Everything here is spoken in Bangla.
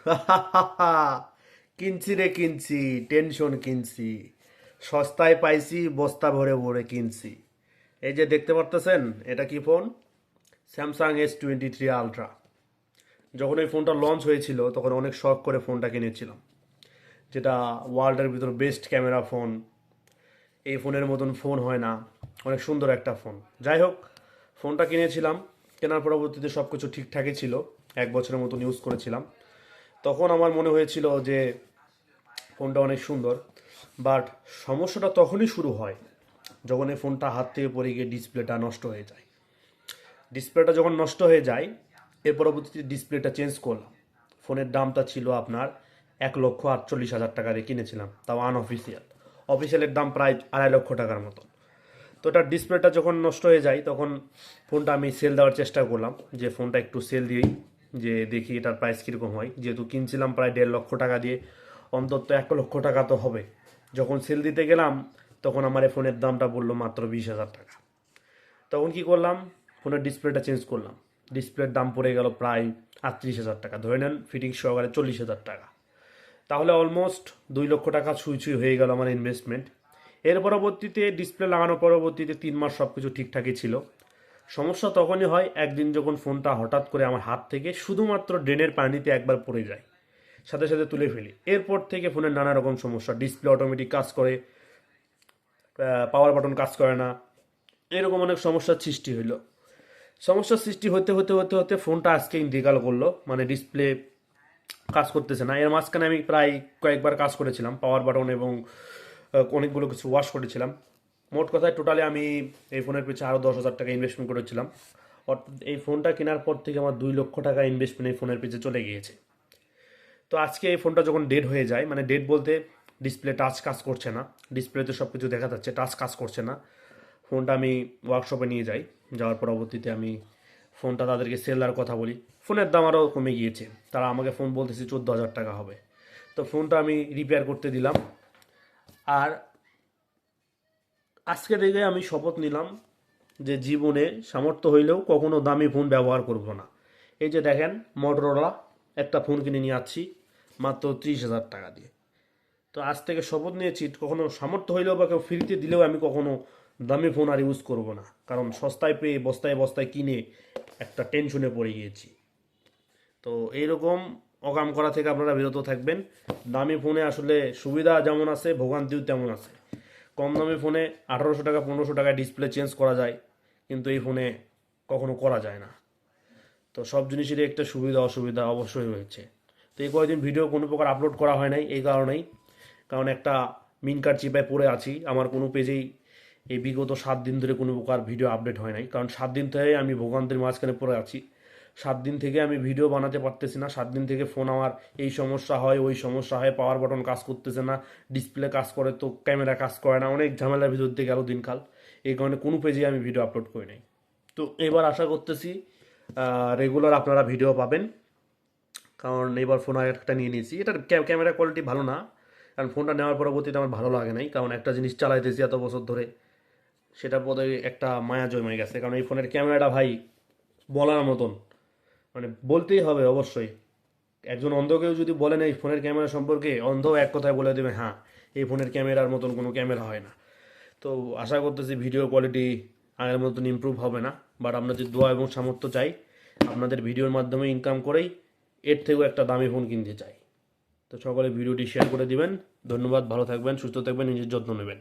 কিনছি রে কিনছি টেনশন কিনছি। সস্তায় পাইছি, বস্তা ভরে ভরে কিনছি। এই যে দেখতে পারতেছেন, এটা কি phone Samsung S twenty three ultra যখন এই ফোনটা লঞ্চ হয়েছিল, তখন অনেক শখ করে ফোনটা কিনেছিলাম। যেটা ওয়ার্ল্ডের ভিতর বেস্ট ক্যামেরা ফোন এই ফোনের মতন ফোন হয় না। অনেক সুন্দর একটা ফোন যাই হোক ফোনটা কিনেছিলাম। কেনার পরবর্তীতে সব কিছু ঠিকঠাকই ছিল। এক বছরের মতন ইউজ করেছিলাম। তখন আমার মনে হয়েছিল যে ফোনটা অনেক সুন্দর বাট সমস্যাটা তখনই শুরু হয় যখন এই ফোনটা হাত থেকে পড়ে গিয়ে ডিসপ্লেটা নষ্ট হয়ে যায়। ডিসপ্লেটা যখন নষ্ট হয়ে যায়, এর পরবর্তীতে ডিসপ্লেটা চেঞ্জ করলাম। ফোনের দামটা ছিল আপনার এক লক্ষ আটচল্লিশ হাজার টাকা দিয়ে কিনেছিলাম, তাও আনঅফিসিয়াল অফিসিয়ালের দাম প্রায় আড়াই লক্ষ টাকার মতন। তো এটার ডিসপ্লেটা যখন নষ্ট হয়ে যায়, তখন ফোনটা আমি সেল দেওয়ার চেষ্টা করলাম যে ফোনটা একটু সেল দিই যে দেখি এটার প্রাইস কীরকম হয়। যেহেতু কিনছিলাম প্রায় দেড় লক্ষ টাকা দিয়ে, অন্তত এক লক্ষ টাকা তো হবে। যখন সেল দিতে গেলাম, তখন আমার এই ফোনের দামটা বলল মাত্র বিশ হাজার টাকা। তখন কি করলাম? ফোনের ডিসপ্লেটা চেঞ্জ করলাম। ডিসপ্লের দাম পড়ে গেল প্রায় আটত্রিশ হাজার টাকা। ধরে নেন ফিটিং সহকারে চল্লিশ হাজার টাকা। তাহলে অলমোস্ট দুই লক্ষ টাকা ছুঁই ছুঁই হয়ে গেল আমার ইনভেস্টমেন্ট এর পরবর্তীতে ডিসপ্লে লাগানোর পরবর্তীতে তিন মাস সব কিছু ঠিকঠাকই ছিল। সমস্যা তখনই হয় একদিন যখন ফোনটা হঠাৎ করে আমার হাত থেকে শুধুমাত্র ড্রেনের পানিতে একবার পড়ে যায়, সাথে সাথে তুলে ফেলি। এরপর থেকে ফোনের নানা রকম সমস্যা, ডিসপ্লে অটোমেটিক কাজ করে পাওয়ার বাটন কাজ করে না, এরকম অনেক সমস্যার সৃষ্টি হইল। সমস্যার সৃষ্টি হতে হতে হতে হতে ফোনটা আজকে ইন্টিকাল করল মানে ডিসপ্লে কাজ করতেছে না। এর মাঝখানে আমি প্রায় কয়েকবার কাজ করেছিলাম পাওয়ার বাটন এবং অনেকগুলো কিছু ওয়াশ করেছিলাম। মোট কথায় টোটালি আমি এই ফোনের পিছনে আরও দশ হাজার টাকা ইনভেস্টমেন্ট করেছিলাম। অর্থাৎ এই ফোনটা কেনার পর থেকে আমার দুই লক্ষ টাকা ইনভেস্টমেন্ট এই ফোনের পিছনে চলে গিয়েছে। তো আজকে এই ফোনটা যখন ডেড হয়ে যায় মানে ডেড বলতে ডিসপ্লে টাচ কাজ করছে না ডিসপ্লেতে সব কিছু দেখা যাচ্ছে টাচ কাজ করছে না। ফোনটা আমি ওয়ার্কশপে নিয়ে যাই, যাওয়ার পরবর্তীতে আমি ফোনটা তাদেরকে সেল দেওয়ার কথা বলি। ফোনের দাম আরও কমে গিয়েছে, তারা আমাকে ফোন বলতেছে চোদ্দ হাজার টাকা হবে। তো ফোনটা আমি রিপেয়ার করতে দিলাম। আর আজকে থেকে আমি শপথ নিলাম যে জীবনে সামর্থ্য হইলেও কখনো দামি ফোন ব্যবহার করব না। এই যে দেখেন মোটরোলা একটা ফোন কিনে নিয়ে আসছি, মাত্র ত্রিশ হাজার টাকা দিয়ে। তো আজ থেকে শপথ নিয়েছি, কখনো সামর্থ্য হইলেও বা কেউ ফ্রিতে দিলেও আমি কখনো দামি ফোন আর ইউজ করব না। কারণ সস্তায় পেয়ে, বস্তায় বস্তায় কিনে একটা টেনশনে পড়ে গিয়েছি। তো এইরকম অকাম করা থেকে আপনারা বিরত থাকবেন। দামি ফোনে আসলে সুবিধা যেমন আছে, ভোগান্তিও তেমন আছে। কম দামি ফোনে আঠারোশো টাকা, পনেরোশো টাকা ডিসপ্লে চেঞ্জ করা যায়, কিন্তু এই ফোনে কখনো করা যায় না। তো সব জিনিসেরই একটা সুবিধা, অসুবিধা অবশ্যই রয়েছে। তো এই কয়েকদিন ভিডিও কোনো প্রকার আপলোড করা হয় নাই এই কারণেই। কারণ একটা মিন কার্ড চিপায় পড়ে আছি। আমার কোনো পেজেই এই বিগত সাত দিন ধরে কোনো প্রকার ভিডিও আপডেট হয় নাই। কারণ সাত দিন থেকে আমি ভোগান্তের মাঝখানে পড়ে আছি। সাত দিন থেকে আমি ভিডিও বানাতে পারতেছি না। সাত দিন থেকে ফোন আমার, এই সমস্যা হয়, ওই সমস্যা হয় পাওয়ার বাটন কাজ করতেছে না ডিসপ্লে কাজ করে তো ক্যামেরা কাজ করে না। অনেক ঝামেলার ভিতর দিয়ে গেল দিনকাল। এই কারণে কোনো পেজে আমি ভিডিও আপলোড করি নাই। তো এবার আশা করতেছি রেগুলার আপনারা ভিডিও পাবেন। কারণ এবার ফোন একটা নিয়ে নিয়েছি। এটার ক্যামেরা কোয়ালিটি ভালো না। কারণ ফোনটা নেওয়ার পরবর্তীতে আমার ভালো লাগে নাই। কারণ একটা জিনিস চালাইতেছি এত বছর ধরে, সেটার পরে একটা মায়া জমে গেছে। কারণ এই ফোনের ক্যামেরাটা ভাই, বলার মতন। মানে বলতেই হবে অবশ্যই। একজন অন্ধকেও যদি বলেন এই ফোনের ক্যামেরা সম্পর্কে অন্ধ এক কথায় বলে দেবে হ্যাঁ এই ফোনের ক্যামেরার মতন কোনো ক্যামেরা হয় না। তো আশা করতেছি ভিডিও কোয়ালিটি আগের মতন ইমপ্রুভ হবে না বাট আপনাদের দোয়া এবং সামর্থ্য চাই। আপনাদের ভিডিওর মাধ্যমে ইনকাম করেই এর থেকেও একটা দামি ফোন কিনতে চাই। তো সকলে ভিডিওটি শেয়ার করে দিবেন। ধন্যবাদ, ভালো থাকবেন, সুস্থ থাকবেন, নিজের যত্ন নেবেন।